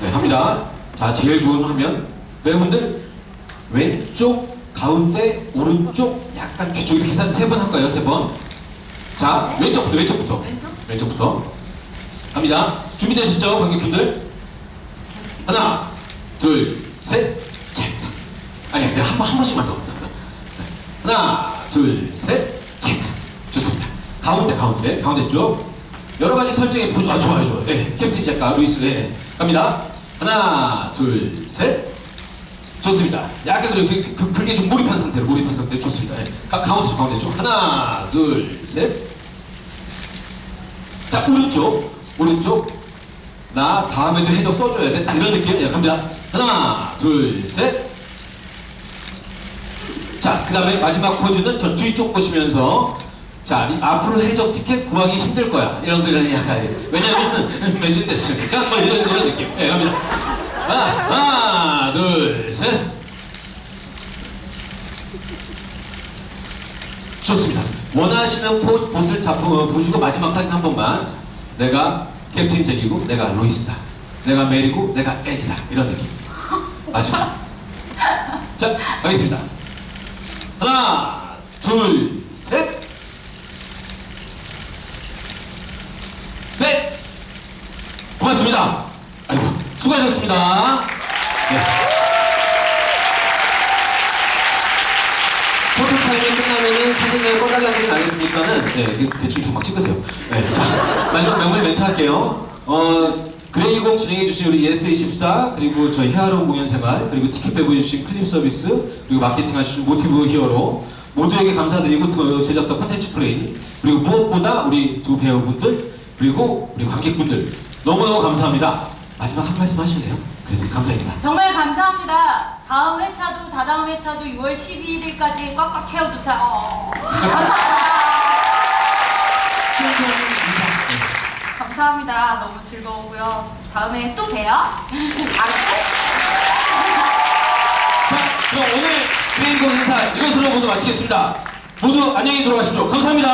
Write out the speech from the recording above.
네, 합니다. 자, 제일 좋은 화면. 배우분들, 왼쪽, 가운데, 오른쪽, 약간 뒤쪽 이렇게 세 번 할까요? 세 번. 자, 왼쪽부터, 왼쪽부터. 왼쪽? 왼쪽부터. 갑니다. 준비되셨죠, 관객분들? 하나, 둘, 셋, 찰칵. 아니, 내가 한 번, 한 번씩만 더. 네. 하나, 둘, 셋, 찰칵. 좋습니다. 가운데, 가운데, 가운데 쪽. 여러 가지 설정에 보 아, 좋아요, 좋아요. 네, 캡틴 작가, 루이스, 네. 갑니다. 하나, 둘, 셋. 좋습니다. 약간 그래, 그, 그, 그게 좀 몰입한 상태로, 몰입한 상태 로 좋습니다. 네. 가, 가운데 쪽, 가운데 쪽. 하나, 둘, 셋. 자, 오른쪽, 오른쪽. 나 다음에도 해적 써줘야 돼. 딱 이런 느낌. 예, 갑니다. 하나, 둘, 셋. 자, 그 다음에 마지막 포즈는 저 뒤쪽 보시면서 자, 이 앞으로 해적 티켓 구하기 힘들 거야. 이런 그런 약간. 왜냐면 매진됐으니까. 뭐 이런, 이런 느낌. 예, 갑니다. 하나, 하나, 둘, 셋. 좋습니다. 원하시는 포, 곳을 잡, 어, 보시고 마지막 사진 한 번만. 내가 캡틴 잭이고, 내가 로이스다. 내가 메리고, 내가 에디다. 이런 느낌. 마지막. 자, 가겠습니다. 하나, 둘, 셋. 네. 고맙습니다. 아이고, 수고하셨습니다. 네. 포토타임이 끝나면은 사진을 꺼달라는 아니겠습니까는 네, 그 대충 이렇게 막 찍으세요. 네, 자, 마지막 명물 멘트 할게요. 어, 그레이공 진행해주신 우리 예스24 그리고 저희 헤아로운 공연생활 그리고 티켓 배부해주신 클립 서비스 그리고 마케팅 해주신 모티브 히어로 모두에게 감사드리고 그 제작사 콘텐츠 플레이 그리고 무엇보다 우리 두 배우분들 그리고 우리 관객분들 너무너무 감사합니다. 마지막 한 말씀 하실래요? 그래도 감사 인사. 정말 감사합니다. 다음 회차도 다다음 회차도 6월 12일까지 꽉꽉 채워주세요. 어. 감사합니다. 네. 감사합니다. 너무 즐거우고요. 다음에 또 봬요. 자, 그럼 오늘 메이고 행사 이것으로 모두 마치겠습니다. 모두 안녕히 들어가십시오. 감사합니다.